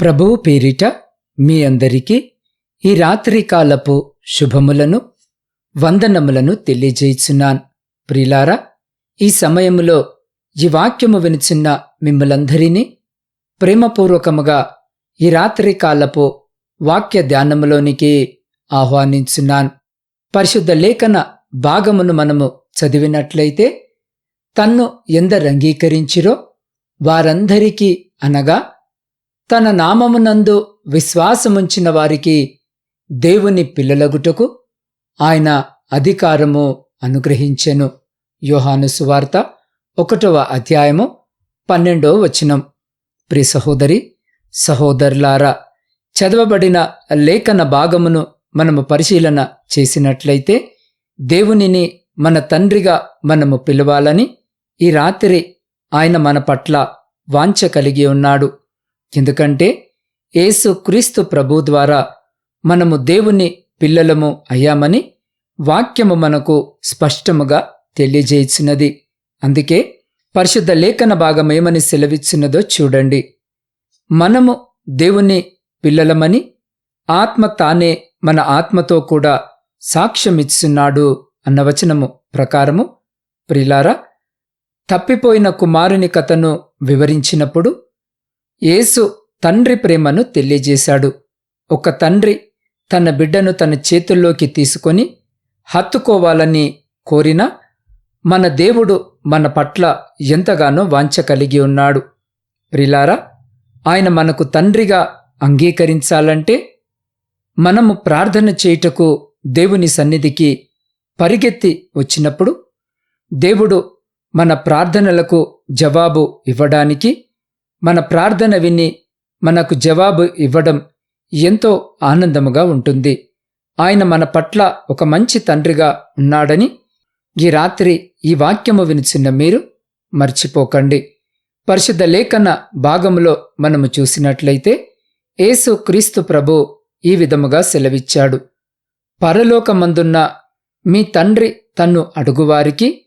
ప్రభువు పేరిట మీ అందరికీ ఈ రాత్రికాలపు శుభములను వందనములను తెలియజేయుచున్నాను. ప్రిలారా ఈ సమయములో ఈ వాక్యము వినిచిన్న మిమ్మలందరినీ ప్రేమపూర్వకముగా ఈ రాత్రికాలపు వాక్య ధ్యానములోనికి ఆహ్వానించున్నాను. పరిశుద్ధ లేఖన భాగమును మనము చదివినట్లయితే తన్ను ఎందరు అంగీకరించిరో వారందరికీ అనగా తన నామమునందు విశ్వాసముంచిన వారికి దేవుని పిల్లలగుటకు ఆయన అధికారము అనుగ్రహించెను. యోహాను సువార్త ఒకటవ అధ్యాయము పన్నెండవ వచనం. ప్రి సహోదరి సహోదరులారా చదవబడిన లేఖన భాగమును మనము పరిశీలన చేసినట్లయితే దేవునిని మన తండ్రిగా మనము పిలవాలని ఈ రాత్రి ఆయన మన పట్ల వాంఛ కలిగి ఉన్నాడు. ఎందుకంటే యేసు క్రీస్తు ప్రభు ద్వారా మనము దేవుని పిల్లలము అయ్యామని వాక్యము మనకు స్పష్టముగా తెలియజేయించినది అందుకే పరిశుద్ధ లేఖన భాగం ఏమని సెలవిచ్చినదో చూడండి. మనము దేవుని పిల్లలమని ఆత్మ తానే మన ఆత్మతో కూడా సాక్ష్యమిచ్చున్నాడు అన్న వచనము ప్రకారము. ప్రిలారా తప్పిపోయిన కుమారుని కథను వివరించినప్పుడు యేసు తండ్రి ప్రేమను తెలియజేశాడు. ఒక తండ్రి తన బిడ్డను తన చేతుల్లోకి తీసుకొని హత్తుకోవాలని కోరినా మన దేవుడు మన పట్ల ఎంతగానో వాంఛ కలిగి ఉన్నాడు. ప్రిలారా ఆయన మనకు తండ్రిగా అంగీకరించాలంటే మనము ప్రార్థన చేయుటకు దేవుని సన్నిధికి పరిగెత్తి వచ్చినప్పుడు దేవుడు మన ప్రార్థనలకు జవాబు ఇవ్వడానికి మన ప్రార్థన విని మనకు జవాబు ఇవ్వడం ఎంతో ఆనందముగా ఉంటుంది. ఆయన మన పట్ల ఒక మంచి తండ్రిగా ఉన్నాడని ఈ రాత్రి ఈ వాక్యము వినిచిన్న మీరు మర్చిపోకండి. పరిశుద్ధ లేఖన భాగములో మనము చూసినట్లయితే యేసు క్రీస్తు ప్రభు ఈ విధముగా సెలవిచ్చాడు. పరలోకమందున్న మీ తండ్రి తన్ను అడుగువారికి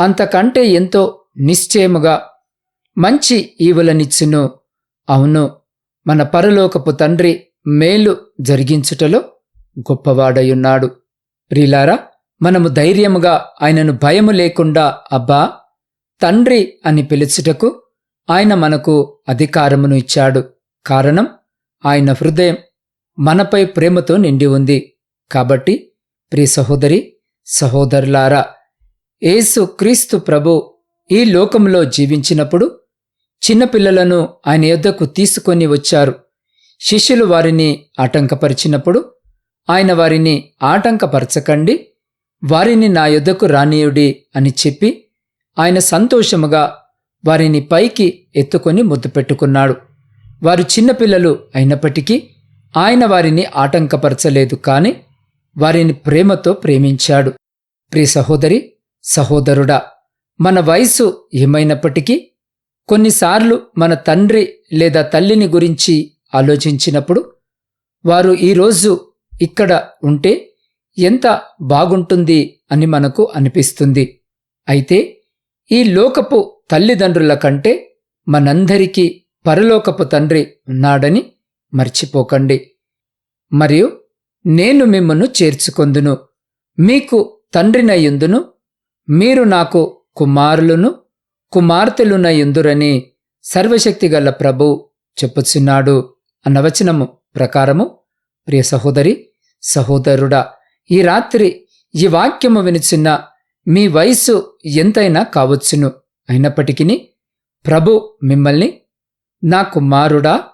అంతకంటే ఎంతో నిశ్చయముగా మంచి ఈవులనిచ్చును. అవును మన పరలోకపు తండ్రి మేలు జరిగించుటలో గొప్పవాడయున్నాడు ప్రిలారా మనము ధైర్యముగా ఆయనను భయము లేకుండా అబ్బా తండ్రి అని పిలుచుటకు ఆయన మనకు అధికారమును ఇచ్చాడు. కారణం ఆయన హృదయం మనపై ప్రేమతో నిండి ఉంది. కాబట్టి ప్రియ సహోదరి సహోదరులారా ఏసు క్రీస్తు ప్రభు ఈ లోకంలో జీవించినప్పుడు చిన్నపిల్లలను ఆయన యొద్దకు తీసుకొని వచ్చారు. శిష్యులు వారిని ఆటంకపరిచినప్పుడు ఆయన వారిని ఆటంకపరచకండి వారిని నా యొద్దకు రానీయుడి అని చెప్పి ఆయన సంతోషముగా వారిని పైకి ఎత్తుకొని ముద్దు పెట్టుకున్నాడు. వారు చిన్నపిల్లలు అయినప్పటికీ ఆయన వారిని ఆటంకపరచలేదు కాని వారిని ప్రేమతో ప్రేమించాడు. ప్రియ సహోదరి సహోదరుడా మన వయసు ఏమైనప్పటికీ కొన్నిసార్లు మన తండ్రి లేదా తల్లిని గురించి ఆలోచించినప్పుడు వారు ఈరోజు ఇక్కడ ఉంటే ఎంత బాగుంటుంది అని మనకు అనిపిస్తుంది. అయితే ఈ లోకపు తల్లిదండ్రుల కంటే మనందరికీ పరలోకపు తండ్రి ఉన్నాడని మర్చిపోకండి. మరియు నేను మిమ్మను చేర్చుకొందును. మీకు తండ్రినయ్యుందును మీరు నాకు కుమారులను. కుమార్తెలున్న ఎందురని సర్వశక్తిగల ప్రభు చెప్పుచున్నాడు అన్న వచనము ప్రకారము. ప్రియ సహోదరి సహోదరుడా ఈ రాత్రి ఈ వాక్యము వినిచిన్న మీ వయస్సు ఎంతైనా కావచ్చును. అయినప్పటికీ ప్రభు మిమ్మల్ని నా కుమారుడా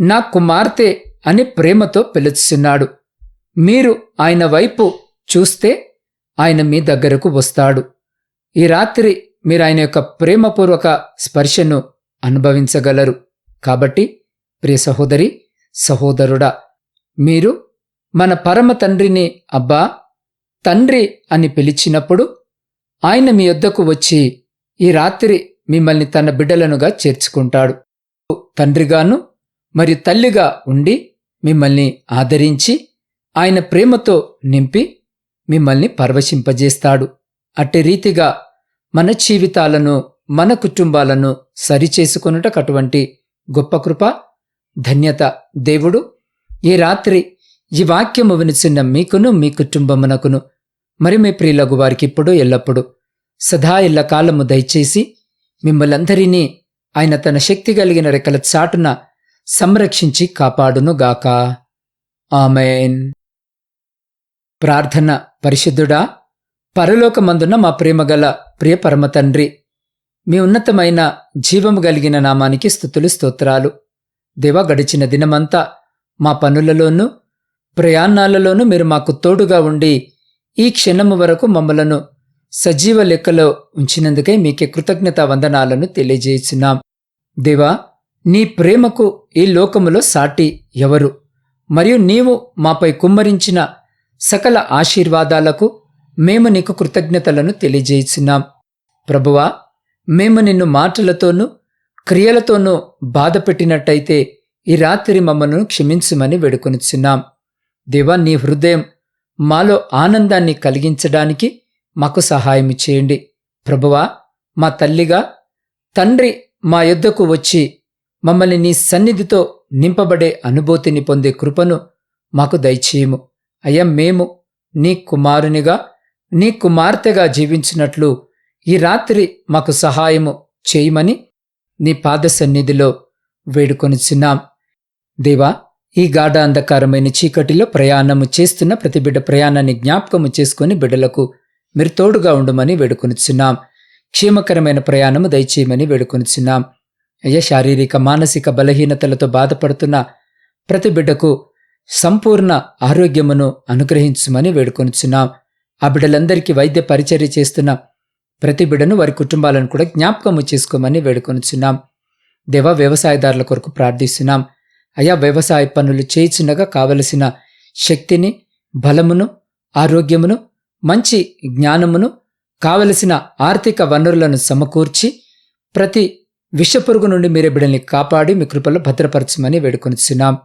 నా కుమార్తె అని ప్రేమతో పిలుచున్నాడు. మీరు ఆయన వైపు చూస్తే ఆయన మీ దగ్గరకు వస్తాడు. ఈ రాత్రి మీరు ఆయన యొక్క ప్రేమపూర్వక స్పర్శను అనుభవించగలరు. కాబట్టి ప్రియ సహోదరి సహోదరుడా మీరు మన పరమ తండ్రిని అబ్బా తండ్రి అని పిలిచినప్పుడు ఆయన మీ యొద్దకు వచ్చి ఈ రాత్రి మిమ్మల్ని తన బిడ్డలనుగా చేర్చుకుంటాడు. తండ్రిగాను మరియు తల్లిగా ఉండి మిమ్మల్ని ఆదరించి ఆయన ప్రేమతో నింపి మిమ్మల్ని పరవశింపజేస్తాడు. అట్టి రీతిగా మన జీవితాలను మన కుటుంబాలను సరిచేసుకొనుటకు అటువంటి గొప్ప కృప ధన్యత దేవుడు. ఈ రాత్రి ఈ వాక్యము వినిచిన మీకును మీ కుటుంబమునకును మరి మీ ప్రియులకు వారికి ఇప్పుడు ఎల్లప్పుడు సదా ఇళ్ళ కాలము దయచేసి మిమ్మలందరినీ ఆయన తన శక్తి కలిగిన రెక్కల చాటున సంరక్షించి కాపాడునుగాక. ఆమెన్. ప్రార్థన పరిశుద్ధుడా పరలోకమందున్న మా ప్రేమగల ప్రియ పరమతండ్రి మీ ఉన్నతమైన జీవము కలిగిన నామానికి స్థుతులు స్తోత్రాలు. దేవా గడిచిన దినమంతా మా పనులలోనూ ప్రయాణాలలోనూ మీరు మాకు తోడుగా ఉండి ఈ క్షణము వరకు మమ్మలను సజీవ లెక్కలో ఉంచినందుకై మీకే కృతజ్ఞత వందనాలను తెలియజేస్తున్నాం. దేవా నీ ప్రేమకు ఈ లోకములో సాటి ఎవరు? మరియు నీవు మాపై కుమ్మరించిన సకల ఆశీర్వాదాలకు మేము నీకు కృతజ్ఞతలను తెలియజేస్తున్నాం ప్రభువా మేము నిన్ను మాటలతోనూ క్రియలతోనూ బాధపెట్టినట్టయితే ఈ రాత్రి మమ్మను క్షమించమని వేడుకొనిచున్నాం. దేవా నీ హృదయం మాలో ఆనందాన్ని కలిగించడానికి మాకు సహాయం చేయండి. ప్రభువా మా తల్లిగా తండ్రి మా యొద్దకు వచ్చి మమ్మల్ని నీ సన్నిధితో నింపబడే అనుభూతిని పొందే కృపను మాకు దయచేయము. అయ్యా మేము నీ కుమారునిగా నీ కుమార్తెగా జీవించినట్లు ఈ రాత్రి మాకు సహాయము చేయమని నీ పాద సన్నిధిలో వేడుకొనిచున్నాం. దేవా ఈ గాఢ అంధకారమైన చీకటిలో ప్రయాణము చేస్తున్న ప్రతి బిడ్డ ప్రయాణాన్ని జ్ఞాపకము చేసుకుని బిడ్డలకు మీరు తోడుగా ఉండమని వేడుకొనిచున్నాం. క్షేమకరమైన ప్రయాణము దయచేయమని వేడుకొనిచున్నాం. అయ్యా శారీరక మానసిక బలహీనతలతో బాధపడుతున్న ప్రతి బిడ్డకు సంపూర్ణ ఆరోగ్యమును అనుగ్రహించమని వేడుకొనిచున్నాం. ఆ బిడ్డలందరికీ వైద్య పరిచర్య చేస్తున్న ప్రతి బిడ్డను వారి కుటుంబాలను కూడా జ్ఞాపకము చేసుకోమని వేడుకొనిచున్నాం. దేవ వ్యవసాయదారుల కొరకు ప్రార్థిస్తున్నాం. అయా వ్యవసాయ పనులు చేయుచుండగా కావలసిన శక్తిని బలమును ఆరోగ్యమును మంచి జ్ఞానమును కావలసిన ఆర్థిక వనరులను సమకూర్చి ప్రతి విషపురుగు నుండి మీరే బిడ్డల్ని కాపాడి మీ కృపలో భద్రపరచమని వేడుకొనిచున్నాం.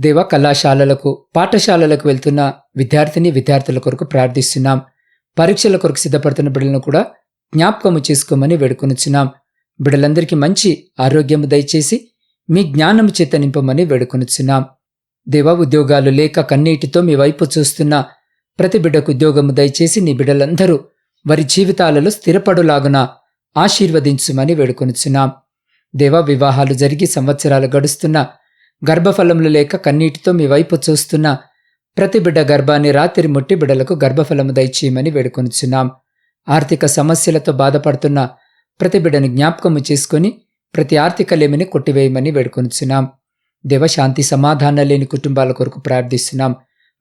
దేవ కళాశాలలకు పాఠశాలలకు వెళ్తున్న విద్యార్థిని విద్యార్థుల కొరకు ప్రార్థిస్తున్నాం. పరీక్షల కొరకు సిద్ధపడుతున్న బిడ్డలను కూడా జ్ఞాపకము చేసుకోమని వేడుకొనుచున్నాం. బిడ్డలందరికీ మంచి ఆరోగ్యము దయచేసి మీ జ్ఞానము చేత నింపమని వేడుకొనుచున్నాం. దేవ ఉద్యోగాలు లేక కన్నీటితో మీ వైపు చూస్తున్న ప్రతి బిడ్డకు ఉద్యోగము దయచేసి నీ బిడ్డలందరూ వారి జీవితాలలో స్థిరపడులాగున ఆశీర్వదించుమని వేడుకొనుచున్నాం. దేవ వివాహాలు జరిగి సంవత్సరాలు గడుస్తున్న గర్భఫలములు లేక కన్నీటితో మీ వైపు చూస్తున్న ప్రతి బిడ్డ గర్భాన్ని రాత్రి ముట్టి బిడ్డలకు గర్భఫలము దయచేయమని వేడుకొనిచున్నాం. ఆర్థిక సమస్యలతో బాధపడుతున్న ప్రతి బిడ్డను జ్ఞాపకము చేసుకొని ప్రతి ఆర్థిక లేమిని కొట్టివేయమని వేడుకొనిచున్నాం. దేవ శాంతి సమాధానం లేని కుటుంబాల కొరకు ప్రార్థిస్తున్నాం.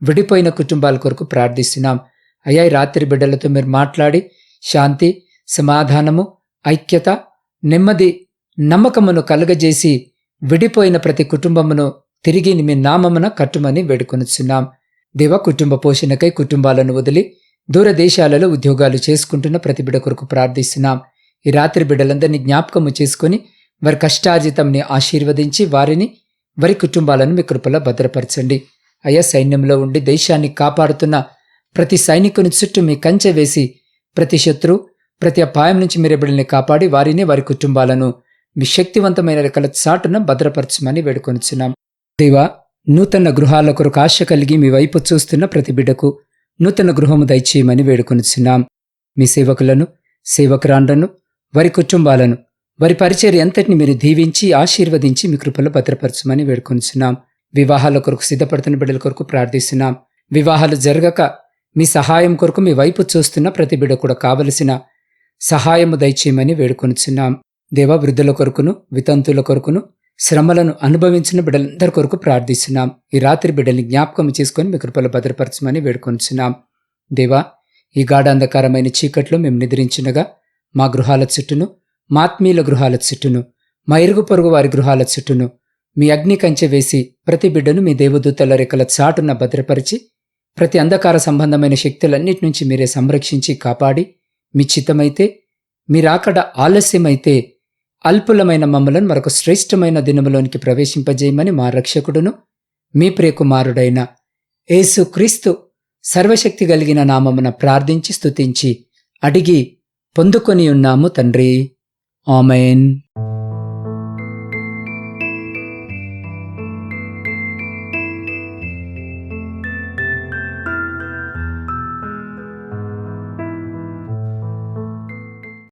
విడిపోయిన కుటుంబాల కొరకు ప్రార్థిస్తున్నాం. అయ్యా రాత్రి బిడ్డలతో మీరు మాట్లాడి శాంతి సమాధానము ఐక్యత నెమ్మది నమ్మకమును కలుగజేసి విడిపోయిన ప్రతి కుటుంబమును తిరిగి మీ నామమున కట్టుమని వేడుకొనిచున్నాం. దేవ కుటుంబ పోషణకై కుటుంబాలను వదిలి దూరదేశాలలో ఉద్యోగాలు చేసుకుంటున్న ప్రతి బిడ కొరకు ప్రార్థిస్తున్నాం. ఈ రాత్రి బిడ్డలందరినీ జ్ఞాపకము చేసుకుని వారి కష్టార్జితంని ఆశీర్వదించి వారిని వారి కుటుంబాలను మీ కృపలో భద్రపరచండి. అయ్యా సైన్యంలో ఉండి దేశాన్ని కాపాడుతున్న ప్రతి సైనికుని చుట్టూ మీ కంచె వేసి ప్రతి శత్రు ప్రతి అపాయం నుంచి మీరు బిడ్డల్ని కాపాడి వారిని వారి కుటుంబాలను మీ శక్తివంతమైన రెక్కల చాటున భద్రపరచమని వేడుకొనిచున్నాం. దేవా నూతన గృహాల కొరకు ఆశ కలిగి మీ వైపు చూస్తున్న ప్రతి బిడ్డకు నూతన గృహము దయచేయమని వేడుకొనిచున్నాం. మీ సేవకులను సేవకురాండ్రను వారి కుటుంబాలను వారి పరిచర్య ఎంతటిని మీరు దీవించి ఆశీర్వదించి మీ కృపలో భద్రపరచమని వేడుకొనిచున్నాం. వివాహాల కొరకు సిద్ధపడుతున్న బిడ్డల కొరకు ప్రార్థిస్తున్నాం. వివాహాలు జరగక మీ సహాయం కొరకు మీ వైపు చూస్తున్న ప్రతి బిడ్డ కూడా కావలసిన సహాయము దయచేయమని వేడుకొనిచున్నాం. దేవ వృద్ధుల కొరకును వితంతుల కొరకును శ్రమలను అనుభవించిన బిడ్డలందరి కొరకు ప్రార్థిస్తున్నాం. ఈ రాత్రి బిడ్డల్ని జ్ఞాపకం చేసుకొని మీ కృపలు భద్రపరచమని వేడుకొనిచున్నాం దేవా ఈ గాఢాంధకారమైన చీకట్లో మేము నిద్రించినగా మా గృహాల చుట్టూను మాత్మీయుల గృహాల చుట్టూను మా ఇరుగు పొరుగు వారి గృహాల చుట్టూను మీ అగ్ని కంచె వేసి ప్రతి బిడ్డను మీ దేవదూతల రెక్కల చాటున భద్రపరిచి ప్రతి అంధకార సంబంధమైన శక్తులన్నిటి నుంచి మీరే సంరక్షించి కాపాడి మీ చిత్తమైతే మీరాకడ ఆలస్యమైతే అల్పులమైన మమ్మలను మరొక శ్రేష్టమైన దినములోనికి ప్రవేశింపజేయమని మా రక్షకుడును మీ ప్రియకుమారుడైన యేసు క్రీస్తు సర్వశక్తి కలిగిన నామమున ప్రార్థించి స్తుతించి అడిగి పొందుకొని ఉన్నాము తండ్రి. ఆమెన్.